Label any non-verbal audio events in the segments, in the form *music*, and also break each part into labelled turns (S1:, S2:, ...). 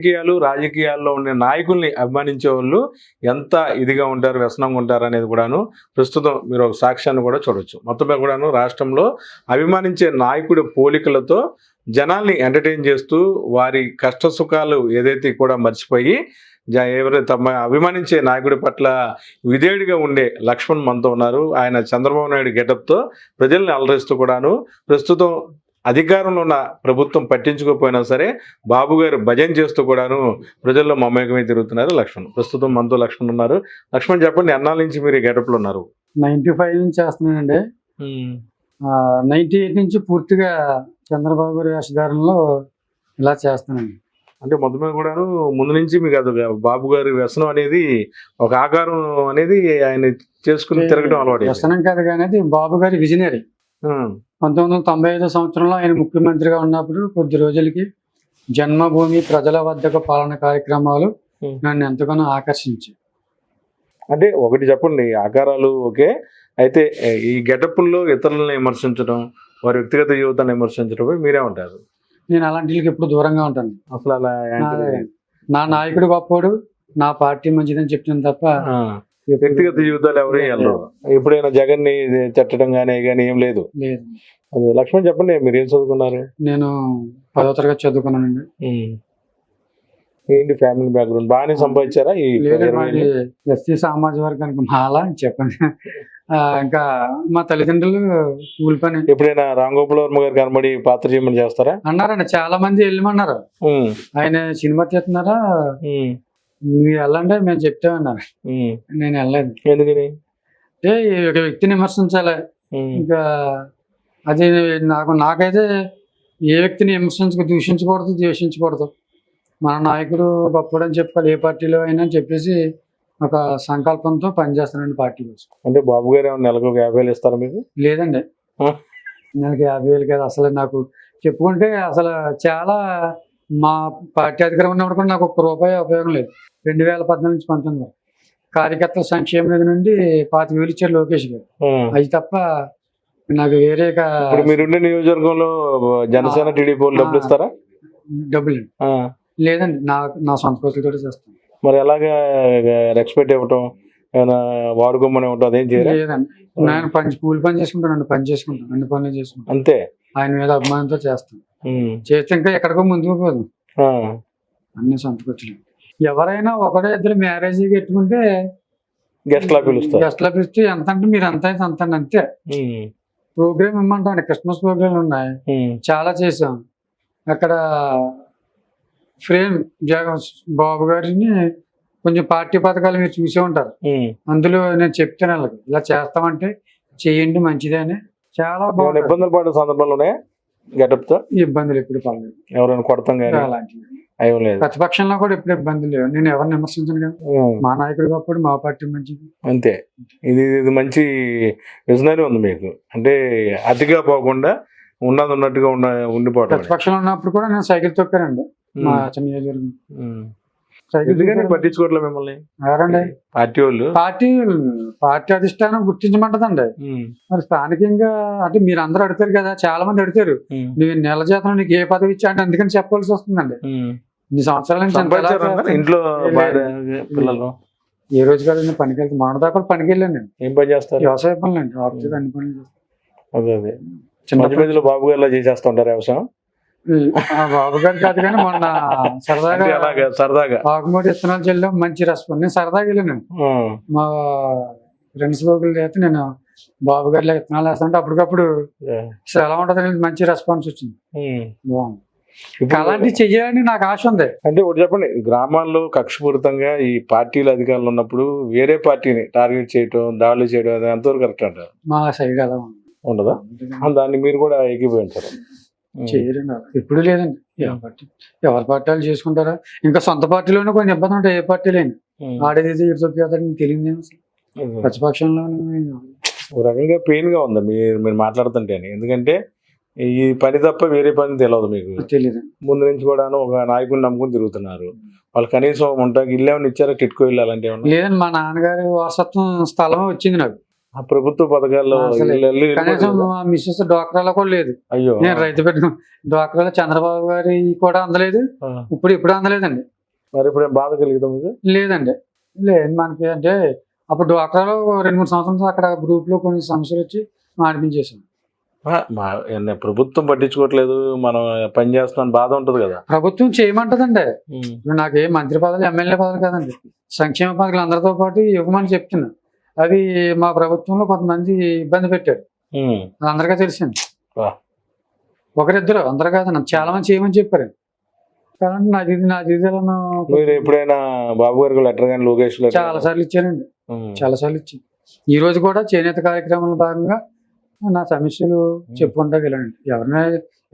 S1: రాజకీయాలు రాజకీయాల్లో ఉండే నాయకుల్ని అభిమానించే వాళ్ళు ఎంత ఇదిగా ఉంటారు వ్యసనంగా ఉంటారు అనేది కూడాను ప్రస్తుతం మీరు ఒక సాక్ష్యాన్ని కూడా చూడొచ్చు. మొత్తమే కూడాను రాష్ట్రంలో అభిమానించే నాయకుడి పోలికలతో జనాల్ని ఎంటర్టైన్ చేస్తూ వారి కష్ట సుఖాలు ఏదైతే కూడా మర్చిపోయి ఎవరైతే తమ అభిమానించే నాయకుడి పట్ల విధేయుడిగా ఉండే లక్ష్మణ్ మనతో ఉన్నారు. ఆయన చంద్రబాబు నాయుడు గెటప్తో ప్రజల్ని అలరిస్తూ కూడాను ప్రస్తుతం అధికారంలో ఉన్న ప్రభుత్వం పట్టించుకోకపోయినా సరే బాబు గారు భజన చేస్తూ కూడాను ప్రజల్లో మమేకమై తిరుగుతున్నారు. లక్ష్మణ్ ప్రస్తుతం మనతో లక్ష్మణ్ ఉన్నారు. లక్ష్మణ్ చెప్పండి ఎన్నాళ్ళ నుంచి మీరు గెటప్లో ఉన్నారు?
S2: నైన్టీ ఫైవ్ నుంచి చేస్తున్నానండి. నైన్టీ ఎయిట్ నుంచి పూర్తిగా చంద్రబాబు గారి వేషధారణలో ఇలా చేస్తానండి
S1: అంటే మొత్తమే కూడాను ముందు నుంచి మీకు అది బాబు గారి వ్యసనం అనేది ఒక ఆకారం అనేది ఆయన చేసుకుని తిరగడం అలవాటు
S2: వ్యసనం కాదు కానీ బాబు గారి విజనరీ. పంతొమ్మిది వందల తొంభై ఐదో సంవత్సరంలో ఆయన ముఖ్యమంత్రిగా ఉన్నప్పుడు కొద్ది రోజులకి జన్మభూమి ప్రజల వద్దకు పాలన కార్యక్రమాలు
S1: Hmm.
S2: నన్ను ఎంతగానో ఆకర్షించాయి.
S1: అంటే ఒకటి చెప్పండి ఆకారాలు ఓకే. అయితే ఈ గెటప్పుల్లో ఇతరులను విమర్శించడం వారి వ్యక్తిగత జీవితాన్ని విమర్శించడం మీరేమంటారు
S2: నేను అలాంటికి ఎప్పుడు దూరంగా ఉంటాను.
S1: అసలు అలా?
S2: నా- నాయకుడు గొప్పోడు నా పార్టీ మంచిదని చెప్తాను తప్ప
S1: వ్యక్తిగత జీవితాలు ఎవరు వెళ్ళరు ఎప్పుడైనా జగన్ని తిట్టడం కానీ కానీ ఏం లేదు. లక్ష్మణ్ చెప్పండి మీరు ఏం చదువుకున్నారు?
S2: నేను పదో తరగతి చదువుకున్నానండి.
S1: ఏంటి ఫ్యామిలీ బ్యాక్గ్రౌండ్? బాగానే సంపాదించారా?
S2: ఎస్సీ సామాజిక వర్గానికి మాల అని చెప్పండి. ఇంకా మా తల్లిదండ్రులు కూలి పని
S1: ఎప్పుడైనా రామ్ గోపాల్ వర్మ గారు కనబడి పాత్ర చేయమని చేస్తారా?
S2: అన్నారండి చాలా మంది వెళ్ళమన్నారు. ఆయన సినిమా తీస్తున్నారా? మీరు వెళ్ళండి మేము చెప్తామన్నారు. నేను వెళ్ళలేదు.
S1: ఎందుకని
S2: అంటే ఒక వ్యక్తిని విమర్శించాలి. ఇంకా అది నాకు నాకైతే ఏ వ్యక్తిని విమర్శించక దూషించకూడదు ద్వేషించకూడదు. మన నాయకుడు గొప్పడని చెప్పాలి ఏ పార్టీలో అయినా అని చెప్పేసి ఒక సంకల్పంతో పనిచేస్తానండి పార్టీ కోసం.
S1: అంటే బాబు గారు నెలకు యాభై వేలు ఇస్తారా మీకు?
S2: లేదండి? నెలకి యాభై వేలు కాదు అసలు నాకు చెప్పుకుంటే అసలు చాలా మా పార్టీ అధికారం ఉన్నప్పుడు కూడా నాకు ఒక్క రూపాయి ఉపయోగం లేదు. రెండు వేల పద్నాలుగు నుంచి పంతొమ్మిది. కార్యకర్తల సంక్షేమ నిధి నుండి పాతిక వేలు ఇచ్చారు లోకేష్ గారు. అది తప్ప నాకు వేరే
S1: ఇప్పుడు మీరుండే నియోజకవర్గంలో జనసేన టీడీపీ డబ్బులు. ఇస్తారా
S2: డబ్బులు. లేదండి నా నా సొంత ఖర్చులతో చేస్తాను
S1: మరి ఎలాగా రెస్పెక్ట్ ఇవ్వటం ఏమైనా వాడుకోమని ఇవ్వటం అదేం
S2: లేదండి నేను పని కూలి పని చేసుకుంటాను పని చేసుకుంటాను అన్ని పనులు చేసుకుంటాను
S1: అంతే
S2: ఆయన మీద అభిమానంతో చేస్తాను. చేస్తే ఇంకా ఎక్కడికో ముందుకు పోదు. అన్ని సొంత ఖర్చులు ఎవరైనా ఒకటే ఇద్దరు మ్యారేజ్ పెట్టుకుంటే
S1: గెస్ట్ లా పిలుస్తారు.
S2: గెస్ట్ లా పిలిస్తే ఎంత అంటే మీరు ఎంత అయితే అంత అంతే. ప్రోగ్రామ్ ఇమ్మంటాం క్రిస్మస్ ప్రోగ్రామ్ ఉన్నాయి. చాలా చేసాం అక్కడ ఫ్రేమ్ జగన్ బాబు గారిని కొంచెం పార్టీ పథకాలు మీరు చూసే ఉంటారు. అందులో నేను చెప్తాను వాళ్ళకి ఇలా చేస్తామంటే చేయండి మంచిదే అని. చాలా బాగుంది
S1: ఇబ్బందులు పడిన సందర్భాలు ఉన్నాయా?
S2: ఇబ్బందులు ఎప్పుడు పడలేదు.
S1: ఎవరైనా కొడతాం కానీ
S2: అలాంటివి.
S1: లేదు
S2: ప్రతిపక్షంలో కూడా ఎప్పుడు ఇబ్బందులు లేవు. నేను ఎవరిని విమర్శించను కదా. మా నాయకుడు గొప్పడు మా పార్టీ మంచిది.
S1: అంతే. ఇది ఇది మంచి విజనరీ ఉంది మీకు. అంటే అతిగా పోకుండా ఉన్నది ఉన్నట్టుగా ఉండ ఉండిపోవటం
S2: ప్రతిపక్షంలో ఉన్నప్పుడు కూడా నేను సైకిల్ తొక్కానండి. మా చిన్న నియోజకవర్గం. సైకిల్.
S1: పట్టించుకోవట్లే మిమ్మల్ని?
S2: ఎవరండి?
S1: పార్టీ వాళ్ళు?
S2: పార్టీ పార్టీ అధిష్టానం గుర్తించమంటదండి. మరి స్థానికంగా అంటే మీరు అందరూ అడుగుతారు కదా చాలా మంది అడుగుతారు. నువ్వు నెల జీతం నీకు ఏ పదవి ఇచ్చా అంటే అందుకని చెప్పాల్సి వస్తుందండి. ఇన్ని సంవత్సరాల నుంచి?
S1: ఇంట్లో పిల్లలు.
S2: ఏ రోజు కాదు నేను పనికి వెళ్తాను మన దాకా పనికి వెళ్ళాను నేను.
S1: ఏం పని చేస్తారు?
S2: వ్యవసాయ పనులు అండి. ఆఫీస్ అన్ని పనులు చేస్తాను.
S1: అదే అదే. మధ్యలో బాబు గారిలో చేసేస్తా ఉంటారు వ్యవసాయం?
S2: ఆ బాబు గారు కాదు కానీ మొన్న సరదాగా
S1: అంటే సరదాగా.
S2: ఆకుమూటి విత్తనాలు చెల్లాం మంచి రెస్పాన్స్. నేను సరదాగా వెళ్ళాను. మా ఫ్రెండ్స్ బోగులు చేస్తే నేను బాబు గారిలో విత్తనాలు వేస్తానంటే అప్పటికప్పుడు ఎలా ఉంటుంది మంచి రెస్పాన్స్ వచ్చింది. బాగుంది. అలాంటివి చెయ్యాలని నాకు ఆశ ఉంది.
S1: అంటే ఒకటి చెప్పండి గ్రామాల్లో కక్షపూరితంగా ఈ పార్టీలు అధికారులు ఉన్నప్పుడు వేరే పార్టీని టార్గెట్ చేయటం దాడులు చేయడం అది ఎంతవరకు కరెక్ట్ అంటారు?
S2: మా అలా ఉంది.
S1: ఉండదా? దాన్ని మీరు కూడా ఏకీభవించారు? ఉమ్.
S2: చేయరండి. ఎప్పుడు లేదండి. ఎవరి పార్టీ ఎవరి పార్టీలు చేసుకుంటారా? ఇంకా సొంత పార్టీలోనే కొన్ని ఇబ్బంది ఉంటాయి. ఏ పార్టీ లేని. ఆడేది ఇటు తెలియదు. ప్రతిపక్షంలో
S1: ఒక రకంగా పెయిన్గా ఉంది? మీరు మీరు మాట్లాడుతుంటే ఎందుకంటే ఈ పని తప్ప వేరే పని తెలియదు మీకు.
S2: తెలియదు
S1: ముందు నుంచి కూడా ఒక నాయకుడిని నమ్ముకుని తిరుగుతున్నారు. వాళ్ళు కనీసం ఉంటాకి ఇల్లు ఏమైనా ఇచ్చారా అలాంటి ఏమన్నా?
S2: లేదండి మా నాన్నగారి వారసత్వం స్థలం వచ్చింది నాకు.
S1: ఆ ప్రభుత్వ పథకాల్లో
S2: కనీసం మా మిస్సెస్ డ్వాక్రాలో కూడా లేదు.
S1: అయ్యో.
S2: నేను రైతు పెట్టిన డ్వాక్రాలో చంద్రబాబు గారి కూడా అందలేదు. ఇప్పుడు ఇప్పుడు అందలేదండి.
S1: మరి ఇప్పుడు ఏం బాధ కలుగుతాం మీకు?
S2: లేదండి. లేదు మనకి అంటే అప్పుడు డ్వాక్రాలో రెండు మూడు సంవత్సరాలు అక్కడ గ్రూప్లో కొన్ని సమస్యలు వచ్చి మాడిపించేసాం
S1: ఆ, మా ప్రభుత్వం పట్టించుకోవట్లేదు మనం పని చేస్తున్నాం బాధ ఉంటది కదా.
S2: ప్రభుత్వం చేయమంటదండి. నాకు ఏ మంత్రి పదవులు ఎమ్మెల్యే పదవులు కాదండి. సంక్షేమ పథకాలు అందరితో పాటు ఇవ్వమని చెప్తున్నా. అవి మా ప్రభుత్వంలో కొంతమంది ఇబ్బంది పెట్టారు. అది అందరికీ తెలిసింది. ఒకరిద్దరు అందరు కాదు చాలా మంది చేయమని చెప్పారు. కానీ నా జీవితం నా జీవితంలో
S1: మీరు ఎప్పుడైనా బాబు గారికి లెటర్ కానీ లోకేష్
S2: చాలా సార్లు ఇచ్చానండి. చాలా సార్లు ఇచ్చాను. ఈ రోజు కూడా చేనేత కార్యక్రమంలో భాగంగా నా సమస్యలు చెప్పుకుంటా వెళ్ళండి. ఎవరిని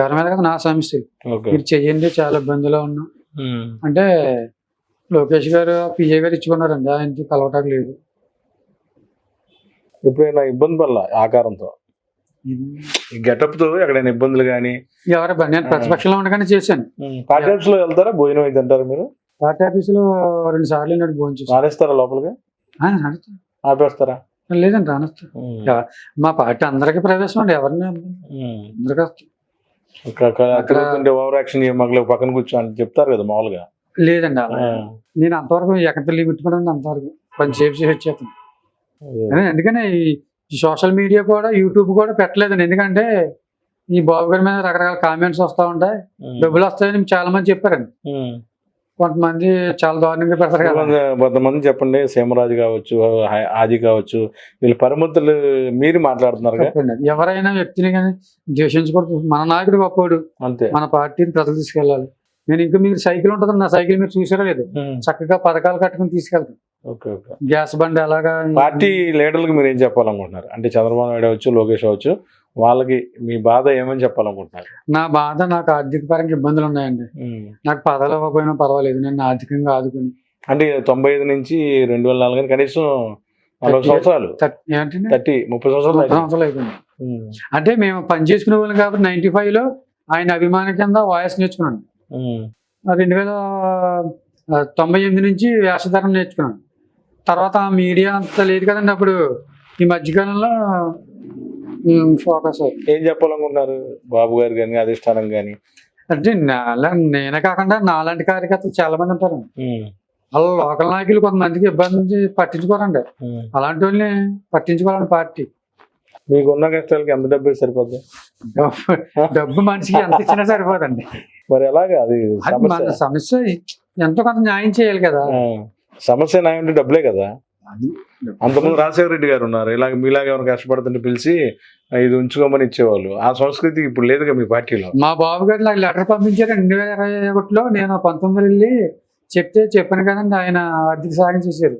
S2: ఎవరి మీద కదా నా సమస్యలు. మీరు చెయ్యండి చాలా ఇబ్బందిలో ఉన్నా. అంటే లోకేష్ గారు పిఏ గారు ఇచ్చుకున్నారండి ఆయనకి కలవటానికి లేదు.
S1: ఎప్పుడైనా ఇబ్బంది పడాల ఆకారంతో? ఈ గెటప్తో ఎక్కడైనా ఇబ్బందులు కానీ
S2: ఎవరి నేను ప్రతిపక్షంలో ఉండగానే చేశాను.
S1: పార్టీ ఆఫీస్లో వెళ్తారా? భోజనం అయితే అంటారు మీరు?
S2: పార్టీ ఆఫీసులో రెండు సార్లు భోజనం చేశాను
S1: మానేస్తారా లోపలికి. ఆపేస్తారా?
S2: లేదండి
S1: ఉమ్.
S2: మా పార్టీ అందరికీ ప్రవేశం అండి ఎవరిని. అందరికీ.
S1: ఇక్కడ అక్కడ తిరుగుతుంటే ఓవర్ యాక్షన్ మగలు పక్కన కూర్చో అని చెప్తారు కదా మామూలుగా
S2: లేదండి. నేను అంతవరకు ఎక్కడ లిమిట్ ఉంది అంతవరకు కొంచెం సేపు చేసి వచ్చేస్తాను ఎందుకని ఈ- సోషల్ మీడియా కూడా యూట్యూబ్ కూడా పెట్టలేదండి ఎందుకంటే ఈ బాబు గారి మీద రకరకాల కామెంట్స్ వస్తూ ఉంటాయి. డబ్బులు వస్తాయని చాలా మంది చెప్పారండి. కొంతమంది చాలా దారుణంగా పెడతారు కదా.
S1: కొంతమంది- చెప్పండి సీమరాజు కావచ్చు ఆది కావచ్చు వీళ్ళు పరిమితులు మీరు
S2: అది. ఎవరైనా వ్యక్తిని కానీ ద్వేషించకూడదు. మన నాయకుడు గొప్పవాడు
S1: అంతే.
S2: మన పార్టీని ప్రజలు తీసుకెళ్ళాలి. నేను ఇంకా మీరు సైకిల్ ఉంటుంది. నా సైకిల్ మీరు చూసారా లేదు. చక్కగా పథకాలు కట్టుకుని తీసుకెళ్తాం.
S1: Okay okay.
S2: గ్యాస్ బండి అలాగా
S1: పార్టీ లీడర్లకు మీరు ఏం చెప్పాలనుకుంటున్నారు? అంటే చంద్రబాబు నాయుడు అవచ్చు లోకేష్ అవచ్చు వాళ్ళకి మీ బాధ ఏమని చెప్పాలనుకుంటున్నారు
S2: నా బాధ నాకు ఆర్థిక పరంగా ఇబ్బందులు ఉన్నాయండి. నాకు పదవులు ఇవ్వకపోయినా పర్వాలేదు నన్ను ఆర్థికంగా ఆదుకుని
S1: అంటే తొంభై ఐదు నుంచి రెండు వేల నాలుగు కనీసం నలభై సంవత్సరాలు
S2: థర్టీ
S1: ముప్పై సంవత్సరాలు
S2: ముప్పై. సంవత్సరాలు అయిపోయింది. అంటే మేము పని చేసుకునే వాళ్ళం కాబట్టి నైన్టీ ఫైవ్లో ఆయన అభిమానం కింద వాయిస్ నేర్చుకున్నాను. రెండు వేల తొంభై ఎనిమిది నుంచి వేషధారణ నేర్చుకున్నాను తర్వాత మీడియా అంత లేదు కదండి అప్పుడు ఈ మధ్యకాలంలో ఫోకస్
S1: ఏం చెప్పాలనుకుంటున్నారు? బాబు గారు కానీ అధిష్టానం కానీ
S2: అంటే నాలా నేనే కాకుండా నాలాంటి కార్యకర్తలు చాలా మంది ఉంటారు. అలా లోకల్ నాయకులు కొంతమందికి ఇబ్బంది పట్టించుకోరండి. అలాంటి వాళ్ళని పట్టించుకోవాలని పార్టీ.
S1: మీకున్న కష్టాలకి ఎంత డబ్బు సరిపోద్ది? *laughs*
S2: డబ్బు మనిషికి ఎంత ఇచ్చినా సరిపోదండి.
S1: మరి ఎలాగా? అది సమస్య.
S2: ఎంతో కొంత న్యాయం చేయాలి కదా.
S1: సమస్య నా ఉంటే డబ్బులే కదా. అంతకుముందు రాజశేఖర రెడ్డి గారు ఉన్నారు. ఇలాగ మీలాగా ఎవరైనా కష్టపడుతుంటే పిలిచి "ఆ, ఇది ఉంచుకోమని ఇచ్చేవాళ్ళు. ఆ సంస్కృతి ఇప్పుడు లేదుగా మీ పార్టీలో?
S2: మా బాబు గారు నాకు లెటర్ పంపించారు రెండు వేల ఇరవై ఒకటిలో. నేను పంతొమ్మిది వెళ్ళి చెప్తే చెప్పాను కదండి ఆయన ఆర్థిక సాయం చేశారు.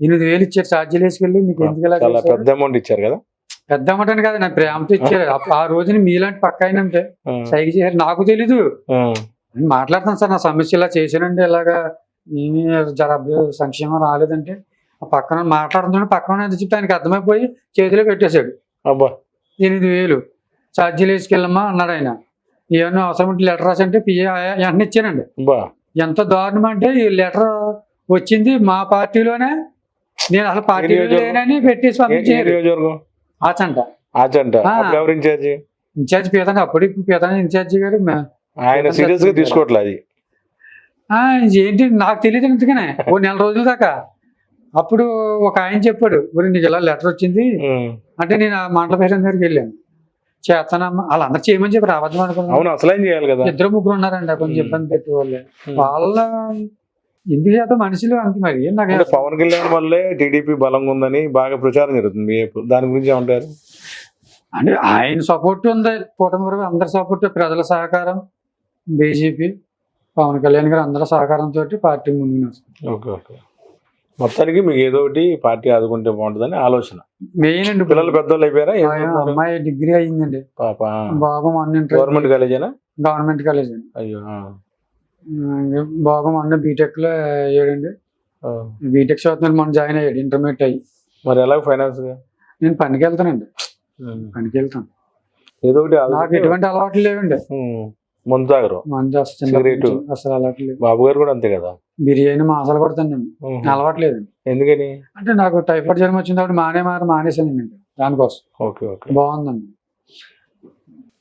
S2: ఎనిమిది వేలు ఇచ్చారు ఛార్జీలు వేసుకెళ్ళి నీకు ఎందుకు?
S1: పెద్ద అమౌంట్ ఇచ్చారు కదా?
S2: పెద్ద అమౌంట్ అని కదా నా ప్రేమతో ఇచ్చారు. *laughs* ఆ రోజున మీలాంటి పక్క
S1: ఆ,
S2: సైకి చేశారు. నాకు తెలీదు. మాట్లాడతాను సార్ నా సమస్య ఇలా చేశానండి ఇలాగా ఏమీ జర సంక్షేమం రాలేదంటే ఆ పక్కన మాట్లాడుతుంటే పక్కన చెప్తే ఆయనకి అర్థమైపోయి చేతిలో పెట్టేశాడు.
S1: అబ్బా.
S2: ఎనిమిది వేలు. ఛార్జీలు వేసుకెళ్ళమ్మా అన్నాడు ఆయన. ఏమన్నా అవసరం ఉంటే లెటర్ రాసి అంటే పిఏ వెంటనే ఇచ్చానండి.
S1: అబ్బా.
S2: ఎంత దారుణం అంటే ఈ లెటర్ వచ్చింది మా పార్టీలోనే నేను అసలు
S1: నియోజకవర్గం?
S2: లేనని పెట్టేసి
S1: నియోజకవర్గం?
S2: ఆచంట.
S1: ఆచంట. ఇన్ఛార్జి
S2: పీతాను అప్పుడు ఇప్పుడు పీతాను ఇన్ఛార్జి గారు
S1: ఆయన సీరియస్గా
S2: చేస్తున్నారు.
S1: తీసుకోవట్లే అది.
S2: ఆ, ఏంటి? నాకు తెలియదు ఎందుకనే ఓ నెల రోజుల దాకా. అప్పుడు ఒక ఆయన చెప్పాడు "ఒరేయ్, నీకు ఇలా లెటర్ వచ్చింది. అంటే నేను ఆ మండల పేరెంట్ దగ్గరికి వెళ్ళాను చేస్తానమ్మా వాళ్ళందరూ చేయమని చెప్పి అబద్ధం అనుకున్నాను
S1: అవును అసలేం చేయాలి కదా
S2: ఇద్దరు ముగ్గురు ఉన్నారండి కొంచెం. ఇబ్బంది పెట్టేవాళ్ళు
S1: ఉమ్.
S2: వాళ్ళ ఎందుకు చేత మనుషులు అంత మరి నాకు
S1: పవన్ కళ్యాణ్ వల్లే టీడీపీ బలంగా ఉందని బాగా ప్రచారం జరుగుతుంది. దాని గురించి ఏమంటారు
S2: అంటే ఆయన సపోర్ట్ ఉంది కూటమి వరకు అందరి సపోర్ట్ ప్రజల సహకారం బీజేపీ పవన్ కళ్యాణ్ గారు అందరి సహకారంతో పార్టీ ముందుకు నడుస్తుంది.
S1: ఓకే ఓకే మొత్తానికి మీకు ఏదో ఒకటి పార్టీ ఆదుకుంటే బాగుంటుందని ఆలోచన.
S2: మెయిన్ అండి
S1: పిల్లలు పెద్దోళ్ళు అయిపోయారా?
S2: అమ్మాయి డిగ్రీ అయ్యిందండి.
S1: పాప?
S2: బాబు మొన్న
S1: గవర్నమెంట్ కాలేజేనా?
S2: Government college. అండి
S1: అయ్యో
S2: బాబు మొన్న బీటెక్లో అయ్యాడండి. బీటెక్ చదువుతున్నాడు మొన్న జాయిన్ అయ్యాడు ఇంటర్మీడియట్ అయ్యి.
S1: మరి ఎలా ఫైనాన్స్గా?
S2: నేను పనికి వెళ్తానండి. పనికి వెళ్తాను.
S1: ఏదో ఒకటి
S2: నాకు ఎటువంటి అలవాట్లు లేవండి.
S1: ముందు తాగరు
S2: అసలు
S1: సిగరెట్.
S2: అసలు అలవాట్లేదు
S1: బాబు గారు కూడా అంతే కదా?
S2: బిర్యానీ మాసాలు కొడతానండి
S1: ఉహు.
S2: అలవాట్లేదు
S1: ఎందుకని?
S2: అంటే నాకు టైఫాయిడ్ జ్వరం వచ్చిన తర్వాత మానే మారి మానేశానండి దానికోసం.
S1: Okay okay.
S2: బాగుందండి.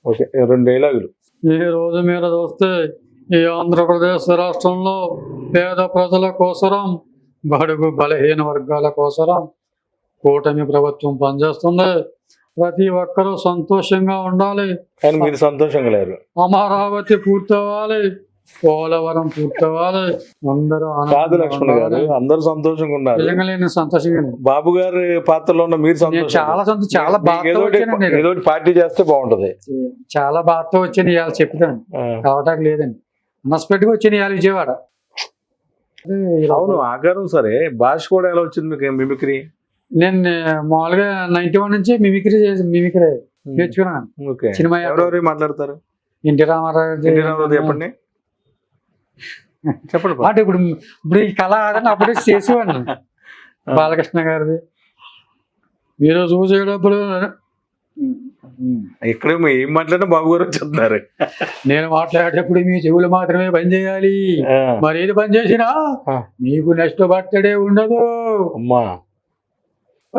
S1: ఓకే రెండు డైలాగులు.
S2: ఈ రోజు మీద చూస్తే ఈ ఆంధ్రప్రదేశ్ రాష్ట్రంలో పేద ప్రజల కోసరం బడుగు బలహీన వర్గాల కోసరం కూటమి ప్రభుత్వం పనిచేస్తుంది. ప్రతి ఒక్కరూ సంతోషంగా ఉండాలి.
S1: కానీ మీరు సంతోషంగా లేరు.
S2: అమరావతి పూర్తవ్వాలి. పోలవరం పూర్తవ్వాలి. అందరూ
S1: కాదు లక్ష్మణ్ గారు. అందరు సంతోషంగా ఉన్నారు
S2: నిజంగా నేను సంతోషంగా ఉన్నాను.
S1: బాబు గారి పాత్రలో ఉన్న మీరు
S2: నేను
S1: సంతోషం
S2: చాలా సంతోషం చాలా బాధతో వచ్చానండి నేను.
S1: ఏదో పార్టీ చేస్తే బాగుంటది.
S2: చాలా బాధతో వచ్చాను ఇవాళ చెప్తాను. కావటానికి లేదండి. మనస్పెట్టిగా వచ్చాను ఇవాళ విజయవాడ.
S1: అవును ఆకారం సరే. భాష కూడా ఎలా వచ్చింది మీకు? మిమిక్రీ
S2: నేను మామూలుగా నైన్టీ వన్ నుంచి మిమిక్రీ చేసి మిమిక్రీ నేర్చుకున్నాను.
S1: ఓకే.
S2: సినిమా
S1: ఎవరెవరు మాట్లాడతారు?
S2: ఎన్టీ రామారావు
S1: ఎన్టీ రామారావు చెప్పండి. *laughs* చెప్పండి.
S2: అంటే ఇప్పుడు ఇప్పుడు ఈ కళ ఆదని అప్పుడే చేసేవాడిని. *laughs* బాలకృష్ణ గారిది. మీరు చూసేటప్పుడు
S1: ఇక్కడ ఏం మాట్లాడినా బాబు గారు చెప్తున్నారు *laughs*
S2: నేను మాట్లాడేటప్పుడు మీ చెవులు మాత్రమే పని చేయాలి. మరి ఏది పని చేసినా. నీకు నెక్స్ట్ బర్త్డే ఉండదు.
S1: అమ్మా.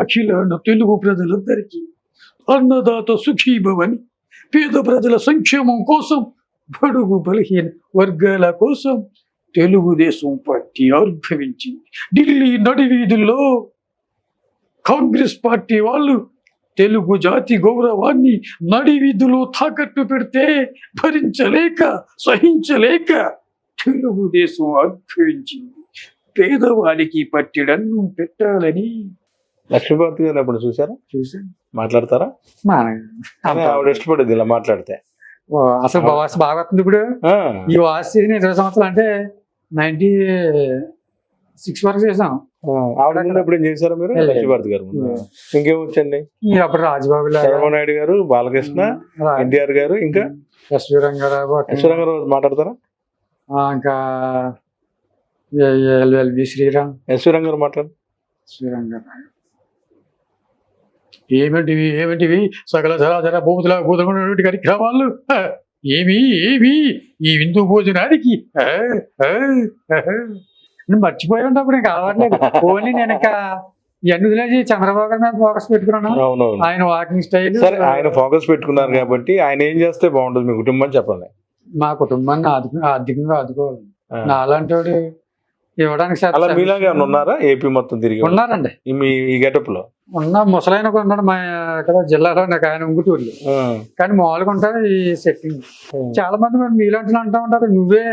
S2: అఖిలాండ తెలుగు ప్రజలందరికీ అన్నదాత సుఖీభవని పేద ప్రజల సంక్షేమం కోసం బడుగు బలహీన వర్గాల కోసం తెలుగుదేశం పార్టీ ఆవిర్భవించింది. ఢిల్లీ నడివీధుల్లో కాంగ్రెస్ పార్టీ వాళ్ళు తెలుగు జాతి గౌరవాన్ని నడివీధులో తాకట్టు పెడితే భరించలేక సహించలేక తెలుగుదేశం ఆవిర్భవించింది. పేదవాడికి పట్టిడన్ను పెట్టాలని
S1: లక్ష్మీభారతి గారు ఎప్పుడు చూసారా
S2: చూసాను
S1: మాట్లాడతారా? ఆవిడ ఇష్టపడేది ఇలా మాట్లాడితే.
S2: అసలు వాసి బాగా వస్తుంది ఇప్పుడు. ఈ వాసి ఇరవై సంవత్సరాలు అంటే నైన్టీ సిక్స్ వరకు చేసాం
S1: ఆవిడ చేశారా మీరు. లక్ష్మీభారతి గారు ముందు. ఇంకేం వచ్చండి
S2: మీరు అప్పుడు రాజబాబు
S1: నాయుడు గారు బాలకృష్ణ ఎన్టీఆర్ గారు ఇంకా?
S2: ఎస్వి రంగారావు
S1: ఈశ్వరం గారు మాట్లాడతారా?
S2: ఇంకా ఎల్వి శ్రీరామ్.
S1: ఈశ్వరం గారు మాట్లాడు.
S2: శ్రీరంగారావు ఏమిటివి ఏమిటివి సకల చరాచర భూతుల భూతమైనటువంటి కార్యక్రమాలు. ఏమి ఏమి? ఈ విందు భోజనానికి? మర్చిపోయి ఉన్నప్పుడు ఇంకా అలవాట్లేదు. ఓన్లీ నేను ఇంకా ఇవన్నీ వదిలేసి చంద్రబాబు గారి మీద ఫోకస్ పెట్టుకున్నాను? ఆయన వాకింగ్ స్టైల్
S1: సరే ఆయన ఫోకస్ పెట్టుకున్నారు కాబట్టి ఆయన ఏం చేస్తే బాగుంటుంది మీ కుటుంబం చెప్పండి.
S2: మా కుటుంబాన్ని ఆర్థిక ఆర్థికంగా ఆదుకోవాలి. నాలాంటి వాడు ఇవ్వడానికి
S1: మీలాగా ఉన్నారా? ఏపీ మొత్తం తిరిగి
S2: ఉన్నారండి.
S1: మీ గెటప్లో?
S2: ఉన్న ముసలైన కూడా ఉన్నాడు. మా ఇక్కడ జిల్లాలో నాకు ఆయన ఉంగుటూరులో కానీ మామూలుగా ఉంటారు ఈ సెట్టింగ్ చాలా మంది మరి మీలాంటి అంటూ ఉంటారు. నువ్వే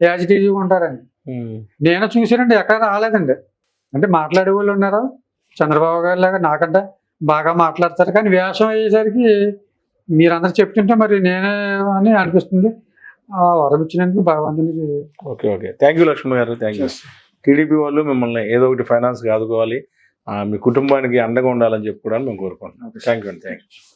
S2: యాజిటీవ్గా ఉంటారని. నేను చూసానండి ఎక్కడ రాలేదండి. అంటే మాట్లాడే వాళ్ళు ఉన్నారు. చంద్రబాబు గారి లాగా నాకంటే బాగా మాట్లాడతారు. కానీ వేషం అయ్యేసరికి మీరందరూ చెప్తుంటే మరి నేనే అని అనిపిస్తుంది. ఆ వరం ఇచ్చినందుకు భగవంతునికి
S1: okay okay. Thank you Lakshman గారు. థ్యాంక్ యూ టీడీపీ వాళ్ళు మిమ్మల్ని ఏదో ఒకటి ఫైనాన్స్ ఆదుకోవాలి. మీ కుటుంబానికి అండగా ఉండాలని చెప్పి కూడా మేము కోరుకుంటున్నాం. థ్యాంక్ యూ అండి. Thank you